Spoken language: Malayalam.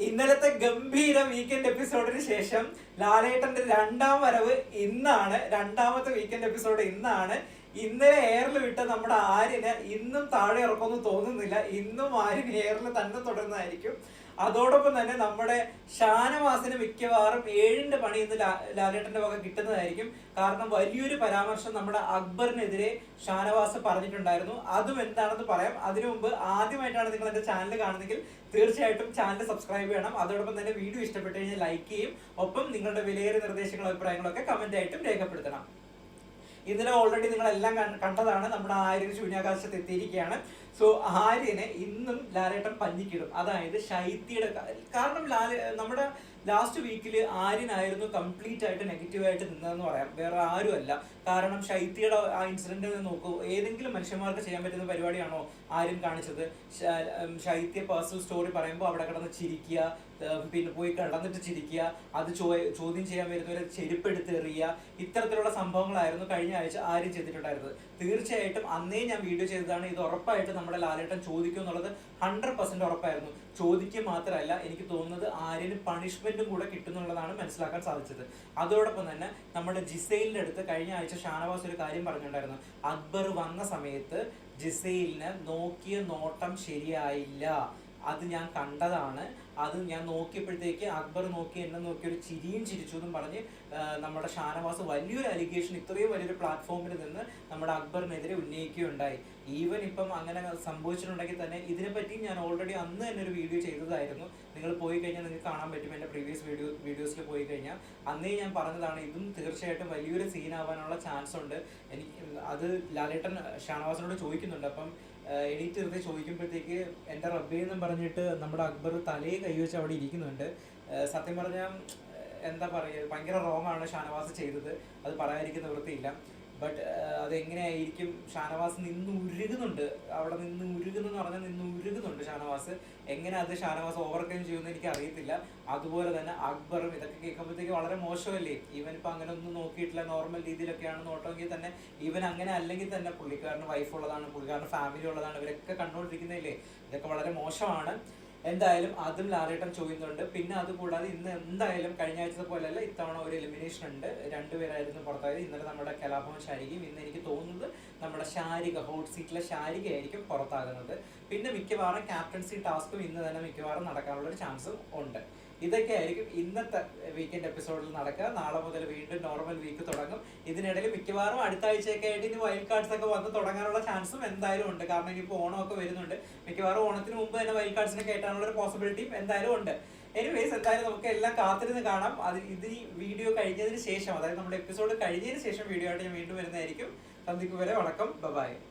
ഇന്നലത്തെ ഗംഭീര വീക്കെൻഡ് എപ്പിസോഡിന് ശേഷം ലാലേട്ടന്റെ രണ്ടാം വരവ് ഇന്നാണ്. രണ്ടാമത്തെ വീക്കെൻഡ് എപ്പിസോഡ് ഇന്നാണ്. ഇന്നലെ എയറിൽ വിട്ട നമ്മുടെ ആര്യന് ഇന്നും താഴെ ഇറക്കുമെന്ന് തോന്നുന്നില്ല. ഇന്നും ആര്യൻ എയറിൽ തന്നെ തുടരുന്നതായിരിക്കും. അതോടൊപ്പം തന്നെ നമ്മുടെ ഷാനവാസിന് മിക്കവാറും ഏഴിന്റെ പണി ഇന്ന് ലാലേട്ടന്റെ വക കിട്ടുന്നതായിരിക്കും. കാരണം വലിയൊരു പരാമർശം നമ്മുടെ അക്ബറിനെതിരെ ഷാനവാസ് പറഞ്ഞിട്ടുണ്ടായിരുന്നു. അതും എന്താണെന്ന് പറയാം. അതിനു മുമ്പ് ആദ്യമായിട്ടാണ് നിങ്ങൾ എന്റെ ചാനൽ കാണുന്നെങ്കിൽ തീർച്ചയായിട്ടും ചാനൽ സബ്സ്ക്രൈബ് ചെയ്യണം. അതോടൊപ്പം തന്നെ വീഡിയോ ഇഷ്ടപ്പെട്ട് കഴിഞ്ഞാൽ ലൈക്ക് ചെയ്യും. ഒപ്പം നിങ്ങളുടെ വിലയേറിയ നിർദ്ദേശങ്ങളും അഭിപ്രായങ്ങളൊക്കെ കമന്റ് ആയിട്ടും രേഖപ്പെടുത്തണം. ഇന്നലെ ഓൾറെഡി നിങ്ങൾ എല്ലാം കണ്ടതാണ് നമ്മുടെ ആര്യൻ ശൂന്യാകാശത്ത് എത്തിയിരിക്കുകയാണ്. സോ ആര്യനെ ഇന്നും ലാലേട്ടൻ പഞ്ഞിക്കിടും. അതായത് ശൈത്യയുടെ കാരണം ലാല നമ്മുടെ ലാസ്റ്റ് വീക്കിൽ ആര്യനായിരുന്നു കംപ്ലീറ്റ് ആയിട്ട് നെഗറ്റീവ് ആയിട്ട് നിന്നതെന്ന് പറയാം. വേറെ ആരും അല്ല കാരണം ശൈത്യയുടെ ആ ഇൻസിഡന്റ് നോക്കൂ. ഏതെങ്കിലും മനുഷ്യന്മാർക്ക് ചെയ്യാൻ പറ്റുന്ന പരിപാടിയാണോ ആര്യൻ കാണിച്ചത്? ശൈത്യ പേഴ്സണൽ സ്റ്റോറി പറയുമ്പോൾ അവിടെ കിടന്ന് ചിരിക്കുക പിന്നെ പോയി കിടന്നിട്ട് ചിരിക്കുക അത് ചോദ്യം ചെയ്യാൻ വരുന്നവരെ ചെരുപ്പെടുത്ത് എറിയുക ഇത്തരത്തിലുള്ള സംഭവങ്ങളായിരുന്നു കഴിഞ്ഞ ആഴ്ച ആരും ചെയ്തിട്ടുണ്ടായിരുന്നത്. തീർച്ചയായിട്ടും അന്നേ ഞാൻ വീഡിയോ ചെയ്തതാണ്. ഇത് ഉറപ്പായിട്ട് നമ്മുടെ ലാലേട്ടൻ ചോദിക്കും എന്നുള്ളത് ഹൺഡ്രഡ് പെർസെന്റ് ഉറപ്പായിരുന്നു. ചോദിക്കുക മാത്രമല്ല എനിക്ക് തോന്നുന്നത് ആര്യന് പണിഷ്മെന്റും കൂടെ കിട്ടുന്നുള്ളതാണ് മനസ്സിലാക്കാൻ സാധിച്ചത്. അതോടൊപ്പം തന്നെ നമ്മുടെ ജിസൈലിന്റെ അടുത്ത് കഴിഞ്ഞ ആഴ്ച ഷാനവാസ് ഒരു കാര്യം പറഞ്ഞിട്ടുണ്ടായിരുന്നു. അക്ബർ വന്ന സമയത്ത് ജിസൈലിന് നോക്കിയ നോട്ടം ശരിയായില്ല. അത് ഞാൻ കണ്ടതാണ്. അത് ഞാൻ നോക്കിയപ്പോഴത്തേക്ക് അക്ബർ നോക്കി എന്നെ നോക്കി ഒരു ചിരിയും ചിരിച്ചു എന്നും പറഞ്ഞ് നമ്മുടെ ഷാനവാസ് വലിയൊരു അലിഗേഷൻ ഇത്രയും വലിയൊരു പ്ലാറ്റ്ഫോമിൽ നിന്ന് നമ്മുടെ അക്ബറിനെതിരെ ഉന്നയിക്കുകയുണ്ടായി. ഈവൻ ഇപ്പം അങ്ങനെ സംഭവിച്ചിട്ടുണ്ടെങ്കിൽ തന്നെ ഇതിനെപ്പറ്റി ഞാൻ ഓൾറെഡി അന്ന് തന്നെ ഒരു വീഡിയോ ചെയ്തതായിരുന്നു. നിങ്ങൾ പോയി കഴിഞ്ഞാൽ നിങ്ങൾക്ക് കാണാൻ പറ്റും എന്റെ പ്രീവിയസ് വീഡിയോ വീഡിയോസിൽ പോയി കഴിഞ്ഞാൽ. അന്നേ ഞാൻ പറഞ്ഞതാണ് ഇതും തീർച്ചയായിട്ടും വലിയൊരു സീനാവാനുള്ള ചാൻസ് ഉണ്ട്. എനിക്ക് അത് ലാലേട്ടൻ ഷാനവാസിനോട് ചോദിക്കുന്നുണ്ട്. അപ്പം വെറുതെ ചോദിക്കുമ്പോഴത്തേക്ക് എന്റെ റബ്ബേ എന്നും പറഞ്ഞിട്ട് നമ്മുടെ അക്ബർ തലയെ കൈവച്ച് അവിടെ ഇരിക്കുന്നുണ്ട്. സത്യം പറഞ്ഞാൽ എന്താ പറയുക ഭയങ്കര റോങ് ആണ് ഷാനവാസ് ചെയ്തത്. അത് പറയാതിരിക്കുന്ന വൃത്തിയില്ല. ബട്ട് അതെങ്ങനെയായിരിക്കും ഷാനവാസ് നിന്ന് ഉരുകുന്നുണ്ട്? അവിടെ നിന്ന് ഉരുകുന്നെന്ന് പറഞ്ഞാൽ നിന്ന് ഉരുകുന്നുണ്ട് ഷാനവാസ്. എങ്ങനെ അത് ഷാനവാസ് ഓവർകം ചെയ്യുമെന്ന് എനിക്ക് അറിയത്തില്ല. അതുപോലെ തന്നെ അക്ബറും ഇതൊക്കെ കേൾക്കുമ്പോഴത്തേക്ക് വളരെ മോശമല്ലേ? ഇവൻ ഇപ്പം അങ്ങനെ ഒന്നും നോക്കിയിട്ടില്ല നോർമൽ രീതിയിലൊക്കെയാണ് നോട്ടമെങ്കിൽ തന്നെ ഇവൻ അങ്ങനെ അല്ലെങ്കിൽ തന്നെ പുള്ളിക്കാരന് വൈഫ് ഉള്ളതാണ് പുള്ളിക്കാരന് ഫാമിലി ഉള്ളതാണ് ഇവരൊക്കെ കണ്ടുകൊണ്ടിരിക്കുന്നില്ലേ ഇതൊക്കെ വളരെ മോശമാണ്. എന്തായാലും അതും ലാറേട്ടം ചോദിക്കുന്നുണ്ട്. പിന്നെ അതുകൂടാതെ ഇന്ന് എന്തായാലും കഴിഞ്ഞ ആഴ്ചത്തെ പോലെയല്ല ഇത്തവണ ഒരു എലിമിനേഷൻ ഉണ്ട്. രണ്ടുപേരായിരുന്നു പുറത്തായത്. ഇന്നലെ നമ്മുടെ കലാഭവൻ ശാരികയും ഇന്ന് എനിക്ക് തോന്നുന്നത് നമ്മുടെ ശാരിക ഹോട്ട് സീറ്റിലെ ശാരികയായിരിക്കും പുറത്താകുന്നത്. പിന്നെ മിക്കവാറും ക്യാപ്റ്റൻസി ടാസ്കും ഇന്ന് തന്നെ മിക്കവാറും നടക്കാനുള്ള ഒരു ചാൻസും ഉണ്ട്. ഇതൊക്കെ ആയിരിക്കും ഇന്നത്തെ വീക്കെൻഡ് എപ്പിസോഡിൽ നടക്കുക. നാളെ മുതൽ വീണ്ടും നോർമൽ വീക്ക് തുടങ്ങും. ഇതിനിടയിൽ മിക്കവാറും അടുത്ത ആഴ്ചയൊക്കെ ആയിട്ട് ഇനി വൈൽഡ് കാർഡ്സ് ഒക്കെ വന്ന് തുടങ്ങാനുള്ള ചാൻസും എന്തായാലും ഉണ്ട്. കാരണം ഇനിയിപ്പോൾ ഓണമൊക്കെ വരുന്നുണ്ട്. മിക്കവാറും ഓണത്തിന് മുമ്പ് തന്നെ വൈൽഡ് കാർഡ്സിനെ കയറ്റാനുള്ള ഒരു പോസിബിലിറ്റിയും എന്തായാലും ഉണ്ട്. എനിവേസ് എന്തായാലും നമുക്ക് എല്ലാം കാത്തിരുന്ന് കാണാം. അത് ഇത് ഈ വീഡിയോ കഴിഞ്ഞതിന് ശേഷം അതായത് നമ്മുടെ എപ്പിസോഡ് കഴിഞ്ഞതിന് ശേഷം വീഡിയോ ആയിട്ട് ഞാൻ വീണ്ടും വരുന്നതായിരിക്കും. സന്ധിക്ക് വരെ വണക്കം. ബൈ